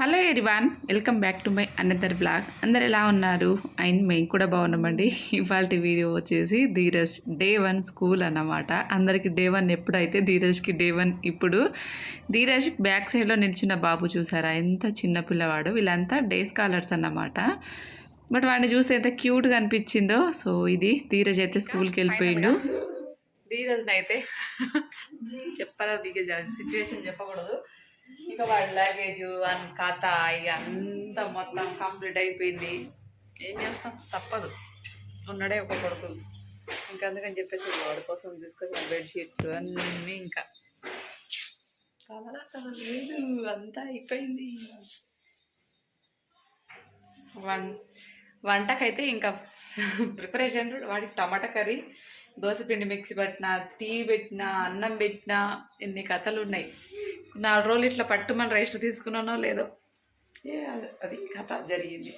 Hello everyone welcome back to my another blog అందరు ఎలా ఉన్నారు? అండ్ మేము కూడా బాగున్నామండి. ఇవాళ వీడియో వచ్చేసి ధీరజ్ డే వన్ స్కూల్ అన్నమాట. అందరికీ డే వన్ ఎప్పుడైతే ధీరజ్కి డే వన్ ఇప్పుడు ధీరజ్ బ్యాక్ సైడ్లో నిలిచిన బాబు చూసారా? ఎంత చిన్న పిల్లవాడు. వీళ్ళంతా డే స్కాలర్స్ అన్నమాట. బట్ వాడిని చూస్తే ఎంత క్యూట్గా అనిపించిందో. సో ఇది ధీరజ్ అయితే స్కూల్కి వెళ్ళిపోయిండు. ధీరజ్ని అయితే చెప్పాలా దిగ సిచ్యువేషన్ చెప్పకూడదు. ఇక వాడి లగేజ్ వన్ కథ ఇక అంతా మొత్తం కంప్లీట్ అయిపోయింది. ఏం చేస్తాం? తప్పదు. ఉన్నాడే ఒక కొడుకు. ఇంకా అందుకని చెప్పేసి వాడి కోసం తీసుకొచ్చిన బెడ్షీట్లు అన్నీ ఇంకా. తల తల లేదు అంతా అయిపోయింది. వన్ వంటకైతే ఇంకా ప్రిపరేషన్ వాడికి టమాటా కర్రీ దోశపిండి మిక్సీ పెట్టిన టీ పెట్టిన అన్నం పెట్టిన ఎన్ని కథలు ఉన్నాయి. నాలుగు రోజులు ఇట్లా పట్టుమని రెస్ట్ తీసుకున్నానో లేదో. ఏ అది కథ జరిగింది.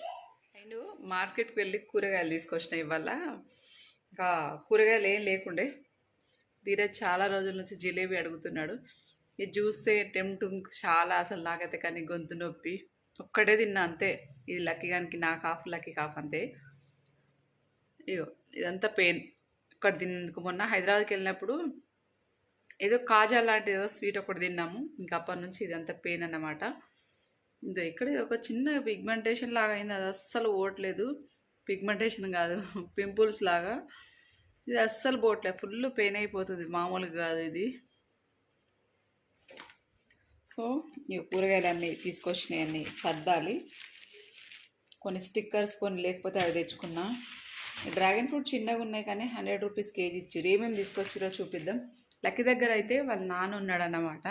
నేను మార్కెట్కి వెళ్ళి కూరగాయలు తీసుకొచ్చిన ఇవాళ. ఇంకా కూరగాయలు ఏం లేకుండే. ధీరజ్ చాలా రోజుల నుంచి జిలేబీ అడుగుతున్నాడు. ఇది చూస్తే టెంప్టింగ్ చాలా అసలు నాకైతే కానీ గొంతు నొప్పి. ఒక్కటే తిన్నా అంతే. ఇది లక్కీ గానికి నాకు హాఫ్ లక్కీ కాఫ్ అంతే. ఇగో ఇదంతా పెయిన్. ఒక్కటి తిన్నందుకు మొన్న హైదరాబాద్కి వెళ్ళినప్పుడు ఏదో కాజా లాంటి ఏదో స్వీట్ ఒకటి తిన్నాము. ఇంకా అప్పటి నుంచి ఇదంతా పెయిన్ అన్నమాట. ఇంకా ఇక్కడ ఒక చిన్న పిగ్మెంటేషన్ లాగా అయింది. అది అస్సలు ఓట్లేదు పిగ్మెంటేషన్ కాదు. పింపుల్స్ లాగా. ఇది అస్సలు పోవట్లేదు. ఫుల్ పెయిన్ అయిపోతుంది. మామూలుగా కాదు ఇది. సో ఈ కూరగాయలు అన్నీ తీసుకొచ్చినాయి అన్నీ సర్దాలి. కొన్ని స్టిక్కర్స్ కొన్ని లేకపోతే అవి తెచ్చుకున్నా. డ్రాగన్ ఫ్రూట్ చిన్నగా ఉన్నాయి కానీ హండ్రెడ్ రూపీస్ కేజీ ఇచ్చారు ఏమేమి తీసుకొచ్చిరో చూపిద్దాం. లక్కీ దగ్గర అయితే వాళ్ళ నాన్న ఉన్నాడు అన్నమాట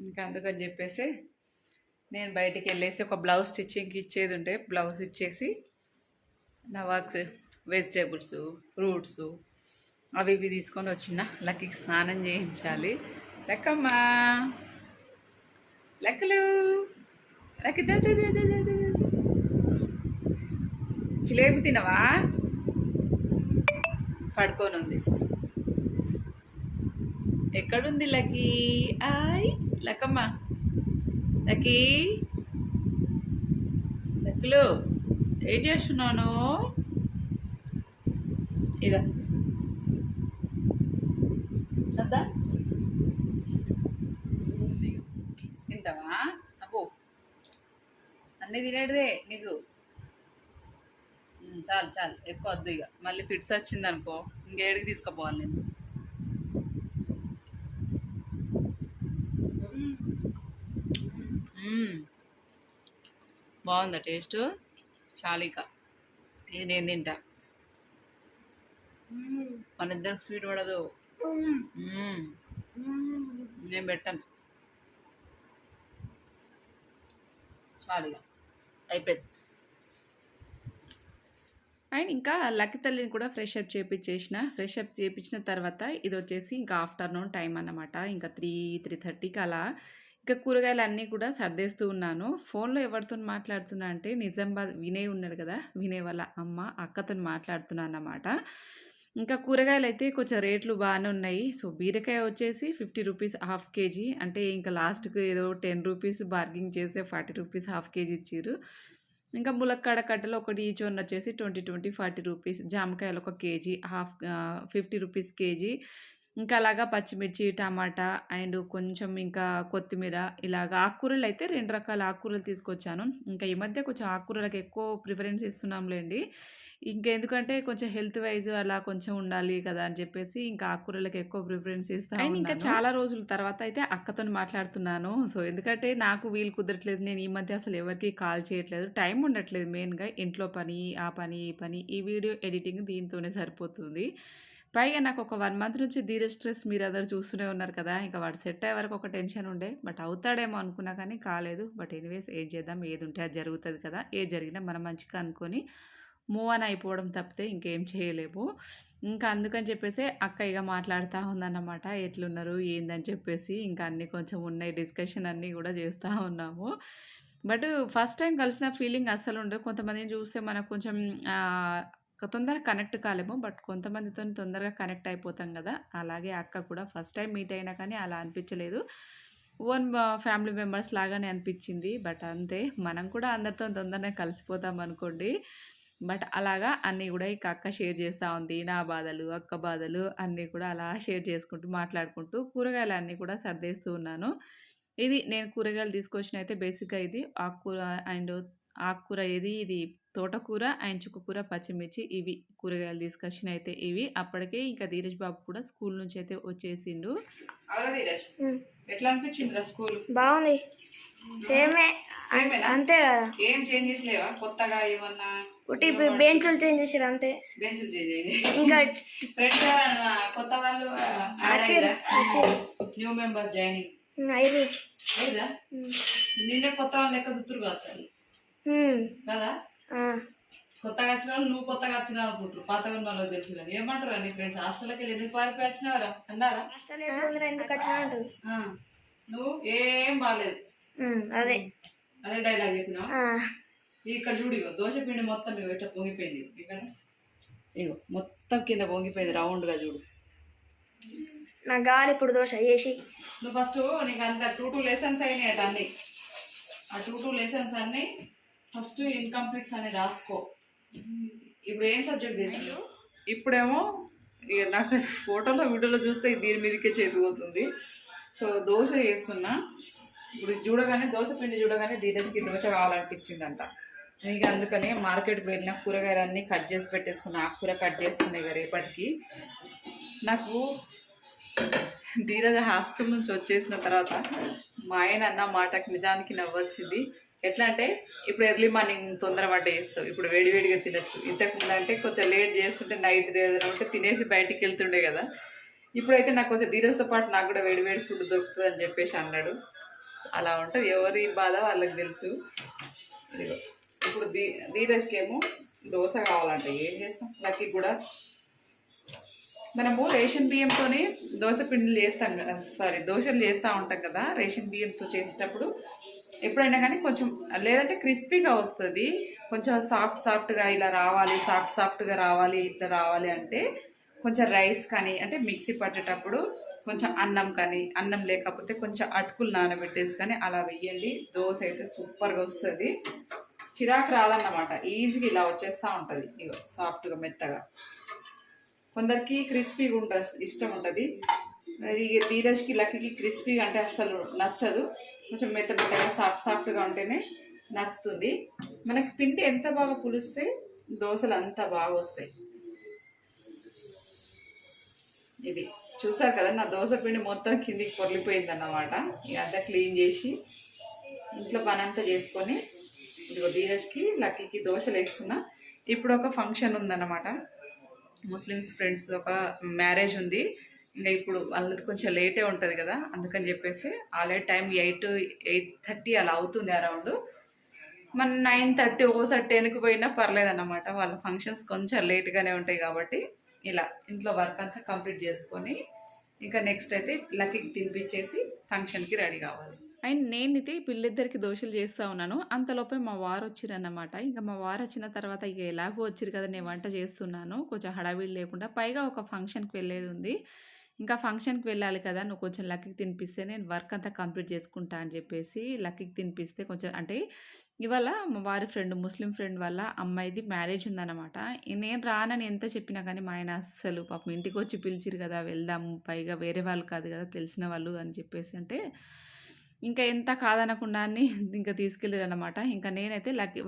ఇంకా అందుకని చెప్పేసి నేను బయటికి వెళ్ళేసి ఒక బ్లౌజ్ స్టిచ్చింగ్కి ఇచ్చేది ఉంటే బ్లౌజ్ ఇచ్చేసి నా వర్క్స్ వెజిటేబుల్స్ ఫ్రూట్స్ అవి ఇవి తీసుకొని వచ్చిన లక్కీకి స్నానం చేయించాలి. లెక్కమ్మా! లెక్కలు! లక్కీ దా, తినవా? పడుకొని ఉంది ఎక్కడుంది లక్కీ? ఆయ్ లక్కమ్మ. లక్కీ. లక్కులు ఏం చేస్తున్నాను? ఇదా. అద్దా తింటావా? అబ్బో. అన్నీ తినేటిదే నీకు. చాలు చాలు. ఎక్కువ వద్దు ఇక. మళ్ళీ ఫిట్స్ వచ్చిందనుకో ఇంకేడికి తీసుకుపోవాలి నేను. బాగుందా టేస్ట్? చాలిక. ఇది నేను తింటా. మన ఇద్దరికి స్వీట్ పడదు. నేను పెట్టాను. చాలిక. అయిపోయింది. అండ్ ఇంకా లక్కి తల్లిని కూడా ఫ్రెష్ అప్ చేపించేసిన ఫ్రెష్ అప్ చేపించిన తర్వాత ఇది వచ్చేసి ఇంకా ఆఫ్టర్నూన్ టైం అన్నమాట. ఇంకా త్రీ త్రీ థర్టీకి అలా ఇంకా కూరగాయలు అన్నీ కూడా సర్దేస్తూ ఉన్నాను. ఫోన్లో ఎవరితో మాట్లాడుతున్నా అంటే నిజామాబాద్ వినయ్ ఉన్నాడు కదా వినయ్ వాళ్ళ అమ్మ అక్కతో మాట్లాడుతున్నా అన్నమాట. ఇంకా కూరగాయలు అయితే కొంచెం రేట్లు బాగానే ఉన్నాయి. సో బీరకాయ వచ్చేసి ఫిఫ్టీ రూపీస్ హాఫ్ కేజీ అంటే ఇంకా లాస్ట్కి ఏదో టెన్ రూపీస్ బార్గింగ్ చేస్తే ఫార్టీ రూపీస్ హాఫ్ కేజీ ఇచ్చారు ఇంకా ములక్కాడ కట్టలు ఒకటి ఈచ్ వన్ వచ్చేసి ట్వంటీ ట్వంటీ ఫార్టీ రూపీస్. జామకాయలు ఒక kg half fifty rupees kg. ఇంకా అలాగా పచ్చిమిర్చి టమాటా అండ్ కొంచెం ఇంకా కొత్తిమీర ఇలాగ ఆకుకూరలు అయితే రెండు రకాల ఆకుకూరలు తీసుకొచ్చాను. ఇంకా ఈ మధ్య కొంచెం ఆకుకూరలకు ఎక్కువ ప్రిఫరెన్స్ ఇస్తున్నాంలేండి ఇంకా ఎందుకంటే కొంచెం హెల్త్ వైజ్ అలా కొంచెం ఉండాలి కదా అని చెప్పేసి ఇంకా ఆకుకూరలకు ఎక్కువ ప్రిఫరెన్స్ ఇస్తాను ఇంకా చాలా రోజుల తర్వాత అయితే అక్కతో మాట్లాడుతున్నాను. సో ఎందుకంటే నాకు వీలు కుదరట్లేదు. నేను ఈ మధ్య అసలు ఎవరికి కాల్ చేయట్లేదు. టైం ఉండట్లేదు మెయిన్గా. ఇంట్లో పని ఆ పని ఈ పని ఈ వీడియో ఎడిటింగ్ దీంతోనే సరిపోతుంది. పైగా నాకు ఒక వన్ మంత్ నుంచి ధీర స్ట్రెస్ మీరు అందరు చూస్తూనే ఉన్నారు కదా ఇంకా వాడు సెట్ అయ్యే వరకు ఒక టెన్షన్ ఉండే బట్ అవుతాడేమో అనుకున్నా కానీ కాలేదు. బట్ ఎనీవేస్ ఏం చేద్దాం ఏది ఉంటే అది జరుగుతుంది కదా ఏది జరిగినా మనం మంచిగా అనుకొని మూవ్ అని అయిపోవడం తప్పితే ఇంకేం చేయలేము. ఇంకా అందుకని చెప్పేసి అక్క ఇక మాట్లాడుతూ ఉందన్నమాట ఎట్లున్నారు ఏందని చెప్పేసి ఇంకా అన్నీ కొంచెం ఉన్నాయి డిస్కషన్ అన్నీ కూడా చేస్తూ ఉన్నాము. బట్ ఫస్ట్ టైం కలిసిన ఫీలింగ్ అస్సలు ఉండదు. కొంతమందిని చూస్తే మనకు కొంచెం తొందరగా కనెక్ట్ కాలేము బట్ కొంతమందితో తొందరగా కనెక్ట్ అయిపోతాం కదా అలాగే అక్క కూడా ఫస్ట్ టైం మీట్ అయినా కానీ అలా అనిపించలేదు ఓన్ ఫ్యామిలీ మెంబర్స్ లాగానే అనిపించింది. బట్ అంతే మనం కూడా అందరితో తొందరనే కలిసిపోతాం అనుకోండి. బట్ అలాగా అన్నీ కూడా ఇక అక్క షేర్ చేస్తూ ఉంది. నా బాధలు, అక్క బాధలు అన్నీ కూడా అలా షేర్ చేసుకుంటూ, మాట్లాడుకుంటూ కూరగాయలు అన్నీ కూడా సర్దేస్తూ ఉన్నాను. ఇది నేను కూరగాయలు తీసుకొచ్చిన అయితే బేసిక్‌గా ఇది ఆకుకూర అండ్ ఆకుకూర ఏది ఇది తోటకూర అండ్ చుక్కకూర, పచ్చిమిర్చి ఇవి కూరగాయలు తీసుకొచ్చినయితే ఇవి. అప్పటికే ఇంకా ధీరజ్ బాబు కూడా స్కూల్ నుంచి అయితే వచ్చేసిండు. ఎట్లా స్కూల్? బాగుంది సేమే? అంతే కదా ఏం చేంజెస్ లేవా? కొత్తగా ఏమన్నా ఒకటి ఇప్పుడు బెంచులు చేంజ్ చేసారు అంతే బెంచులు చేంజ్. ఇంకా ఫ్రెండ్స్ కొత్త వాళ్ళు న్యూ మెంబర్ జాయినింగ్. నిన్నే కొత్త వాళ్ళు లెక్క కాచాలి ఉమ్, కదా? కొత్తగా వచ్చిన వాళ్ళు నువ్వు కొత్తగా వచ్చినావు అనుకుంటారు. పాతగా ఉన్న వాళ్ళు తెలుసు ఏమంటారు నీ ఫ్రెండ్స్ హాస్టల్కి వెళ్ళి ఎందుకు పారిపోయి వచ్చినావరా? అన్నారా. నువ్వు ఏం బాగాలేదు అదే. అదే డైలాగ్ చెప్పినావు? ఇక్కడ చూడు ఇగో దోశ పిండి మొత్తం ఇగో ఇట్లా పొంగిపోయింది ఇక్కడ ఇగో మొత్తం కింద పొంగిపోయింది రౌండ్గా చూడు. నాకు కావాలి ఇప్పుడు దోశ వేసి నువ్వు ఫస్ట్ నీకు అంత టూ టూ లెసన్స్ అయినాయి అట అన్ని. ఆ టూ టూ లెసన్స్ అన్ని ఫస్ట్ ఇన్కంప్లీట్స్ అని రాసుకో. ఇప్పుడు ఏం సబ్జెక్ట్ చేసాడు ఇప్పుడేమో ఇక నాకు ఫోటోలో వీడియోలో చూస్తే దీని మీదకే చేతి పోతుంది. సో దోశ వేస్తున్నా ఇప్పుడు చూడగానే దోశ పిండి చూడగానే దీదకి దోశ కావాలనిపించిందంట. ఇక అందుకనే మార్కెట్కి వెళ్ళిన కూరగాయలన్నీ కట్ చేసి పెట్టేసుకున్న. ఆకుకూర కట్ చేసుకున్నాయి ఇక రేపటికి. నాకు ధీరజ హాస్టల్ నుంచి వచ్చేసిన తర్వాత మా ఆయన అన్న మాటకి నిజానికి నవ్వొచ్చింది. ఎట్లా అంటే ఇప్పుడు ఎర్లీ మార్నింగ్ తొందర చేస్తావు ఇప్పుడు వేడివేడిగా తినచ్చు. ఇంతకు అంటే కొంచెం లేట్ చేస్తుంటే నైట్ ఏదైనా ఉంటే తినేసి బయటికి వెళ్తుండే కదా. ఇప్పుడైతే నాకు కొంచెం ధీరస్తో పాటు నాకు కూడా వేడి వేడి ఫుడ్ దొరుకుతుంది అని చెప్పేసి అన్నాడు. అలా ఉంటుంది. ఎవరి బాధ వాళ్ళకి తెలుసు. ఇప్పుడు ధీ ధీరజ్కి ఏమో దోశ కావాలంటే. ఏం చేస్తాం? లక్కీ కూడా. మనము రేషన్ బియ్యంతోనే దోశ పిండిలు చేస్తాం కదా. సారీ దోశలు చేస్తూ ఉంటాం కదా. రేషన్ బియ్యంతో చేసేటప్పుడు ఎప్పుడైనా కానీ కొంచెం లేదంటే క్రిస్పీగా వస్తుంది. కొంచెం సాఫ్ట్ సాఫ్ట్గా ఇలా రావాలి సాఫ్ట్ సాఫ్ట్గా రావాలి ఇట్లా రావాలి అంటే కొంచెం రైస్ కానీ అంటే మిక్సీ పట్టేటప్పుడు కొంచెం అన్నం కానీ అన్నం లేకపోతే కొంచెం అటుకులు నానబెట్టేసి కానీ అలా వెయ్యండి. దోశ అయితే సూపర్గా వస్తుంది. చిరాకు రాదన్నమాట. ఈజీగా ఇలా వచ్చేస్తూ ఉంటుంది. ఇగో సాఫ్ట్గా మెత్తగా. కొందరికి క్రిస్పీగా ఉంటుంది ఇష్టం ఉంటుంది. మరి ధీరజ్కి లక్కీకి క్రిస్పీగా అంటే అస్సలు నచ్చదు. కొంచెం మెత్త మెత్తగా సాఫ్ట్ సాఫ్ట్గా ఉంటేనే నచ్చుతుంది. మనకి పిండి ఎంత బాగా పులిస్తే దోశలు అంత బాగా వస్తాయి. ఇది చూసారు కదా నా దోశ పిండి మొత్తం కిందికి పొర్లిపోయింది అన్నమాట ఇదంతా క్లీన్ చేసి ఇంట్లో పని అంతా చేసుకొని ఇదిగో ధీరజ్కి లక్కీకి దోశలు వేస్తున్నా. ఇప్పుడు ఒక ఫంక్షన్ ఉందన్నమాట. ముస్లిమ్స్ ఫ్రెండ్స్ ఒక మ్యారేజ్ ఉంది. ఇంకా ఇప్పుడు వాళ్ళది కొంచెం లేటే ఉంటుంది కదా అందుకని చెప్పేసి already time eight eight thirty అలా అవుతుంది అరౌండ్. మన నైన్ థర్టీ ఓసారి టెన్కి పోయినా పర్లేదు అన్నమాట వాళ్ళ ఫంక్షన్స్ కొంచెం లేట్గానే ఉంటాయి కాబట్టి ఇలా ఇంట్లో వర్క్ అంతా కంప్లీట్ చేసుకొని ఇంకా నెక్స్ట్ అయితే లక్కీకి తినిపించేసి ఫంక్షన్కి రెడీ కావాలి. అండ్ నేనైతే పిల్లిద్దరికి దోశలు చేస్తూ ఉన్నాను. అంతలోపే మా వారు వచ్చిరన్నమాట. ఇంకా మా వారు వచ్చిన తర్వాత ఇక ఎలాగో వచ్చిరు కదా నేను వంట చేస్తున్నాను. కొంచెం హడావిడి లేకుండా. పైగా ఒక ఫంక్షన్కి వెళ్ళేది ఉంది. ఇంకా ఫంక్షన్కి వెళ్ళాలి కదా! నువ్వు కొంచెం లక్కీకి తినిపిస్తే నేను వర్క్ అంతా కంప్లీట్ చేసుకుంటా అని చెప్పేసి లక్కీకి తినిపిస్తే కొంచెం అంటే ఇవాళ వారి ఫ్రెండ్ ముస్లిం ఫ్రెండ్ వాళ్ళ అమ్మాయిది మ్యారేజ్ ఉందన్నమాట. నేను రానని ఎంత చెప్పినా కానీ మా ఆయన అస్సలు పాపం ఇంటికి వచ్చి పిలిచిరు కదా! వెళ్దాము పైగా వేరే వాళ్ళు కాదు కదా! తెలిసిన వాళ్ళు అని చెప్పేసి అంటే ఇంకా ఎంత కాదనకుండా అని ఇంకా తీసుకెళ్ళారు అనమాట ఇంకా నేనైతే లక్కీ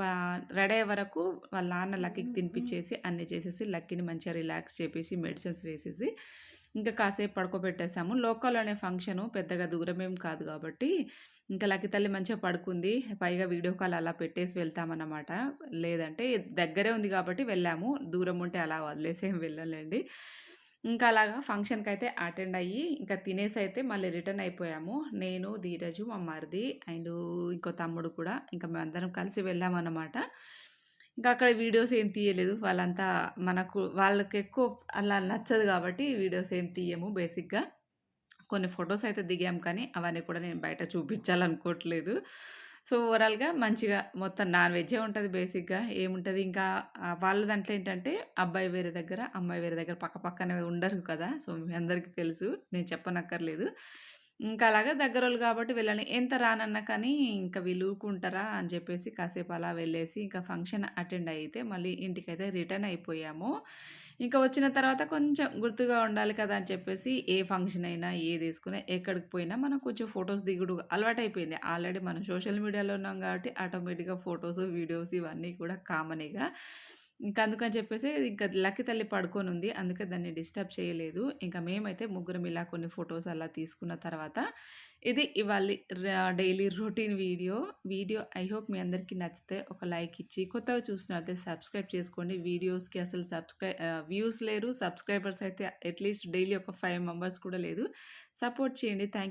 రెడీ అయ్యే వరకు వాళ్ళ నాన్న లక్కీకి తినిపించేసి అన్నీ చేసేసి లక్కీని మంచిగా రిలాక్స్ చేసేసి మెడిసిన్స్ వేసేసి ఇంకా కాసేపు పడుకోబెట్టేసాము. లోకల్లోనే ఫంక్షను పెద్దగా దూరం ఏం కాదు కాబట్టి ఇంకా లక్కి తల్లి మంచిగా పడుకుంది. పైగా వీడియో కాల్ అలా పెట్టేసి వెళ్తామన్నమాట. లేదంటే దగ్గరే ఉంది కాబట్టి వెళ్ళాము. దూరం ఉంటే అలా వదిలేసి ఏం వెళ్ళలేండి. ఇంకా అలాగా ఫంక్షన్కి అయితే అటెండ్ అయ్యి ఇంకా తినేసి అయితే మళ్ళీ రిటర్న్ అయిపోయాము. నేను ధీరజు మా మరిది అండ్ ఇంకో తమ్ముడు కూడా. ఇంకా మేమందరం కలిసి వెళ్ళామన్నమాట. ఇంకా అక్కడ వీడియోస్ ఏం తీయలేదు. వాళ్ళంతా మనకు వాళ్ళకి ఎక్కువ అలా నచ్చదు కాబట్టి వీడియోస్ ఏం తీయము బేసిక్గా. కొన్ని ఫొటోస్ అయితే దిగాం కానీ అవన్నీ కూడా నేను బయట చూపించాలనుకోవట్లేదు. సో ఓవరాల్గా మంచిగా మొత్తం నాన్ వెజ్జే ఉంటుంది బేసిక్గా ఏముంటుంది? ఇంకా వాళ్ళ దాంట్లో ఏంటంటే అబ్బాయి వేరే దగ్గర అమ్మాయి వేరే దగ్గర పక్క పక్కనే ఉండరు కదా? సో మీ అందరికీ తెలుసు నేను చెప్పనక్కర్లేదు. ఇంకా అలాగా దగ్గరోళ్ళు కాబట్టి వెళ్ళాను. ఎంత రానన్నా కానీ ఇంకా వీళ్ళు ఊరుకుంటారా అని చెప్పేసి కాసేపు అలా వెళ్ళేసి ఇంకా ఫంక్షన్ అటెండ్ అయితే మళ్ళీ ఇంటికైతే రిటర్న్ అయిపోయాము. ఇంకా వచ్చిన తర్వాత కొంచెం గుర్తుగా ఉండాలి కదా అని చెప్పేసి ఏ ఫంక్షన్ అయినా, ఏ తీసుకున్నా ఎక్కడికి పోయినా మనం కొంచెం ఫొటోస్ దిగుడు అలవాటైపోయింది ఆల్రెడీ మనం సోషల్ మీడియాలో ఉన్నాం కాబట్టి ఆటోమేటిక్‌గా ఫొటోస్ వీడియోస్ ఇవన్నీ కూడా కామన్ ఇంక అందుకని చెప్పేసి ఇంకా లక్కి తల్లి పడుకొనుంది. అందుకే దాన్ని డిస్టర్బ్ చేయలేదు. ఇంకా మేమైతే ముగ్గురం ఇలా కొన్ని ఫొటోస్ అలా తీసుకున్న తర్వాత ఇది ఇవాళి daily routine video. Video I hope మీ అందరికీ నచ్చితే ఒక లైక్ ఇచ్చి, కొత్తగా చూస్తున్నట్లయితే సబ్స్క్రైబ్ చేసుకోండి. వీడియోస్‌కి అసలు సబ్స్క్రై వ్యూస్ లేరు. సబ్స్క్రైబర్స్ అయితే అట్‌లీస్ట్ డైలీ ఒక ఫైవ్ మెంబర్స్ కూడా లేదు. సపోర్ట్ చేయండి. Thank you.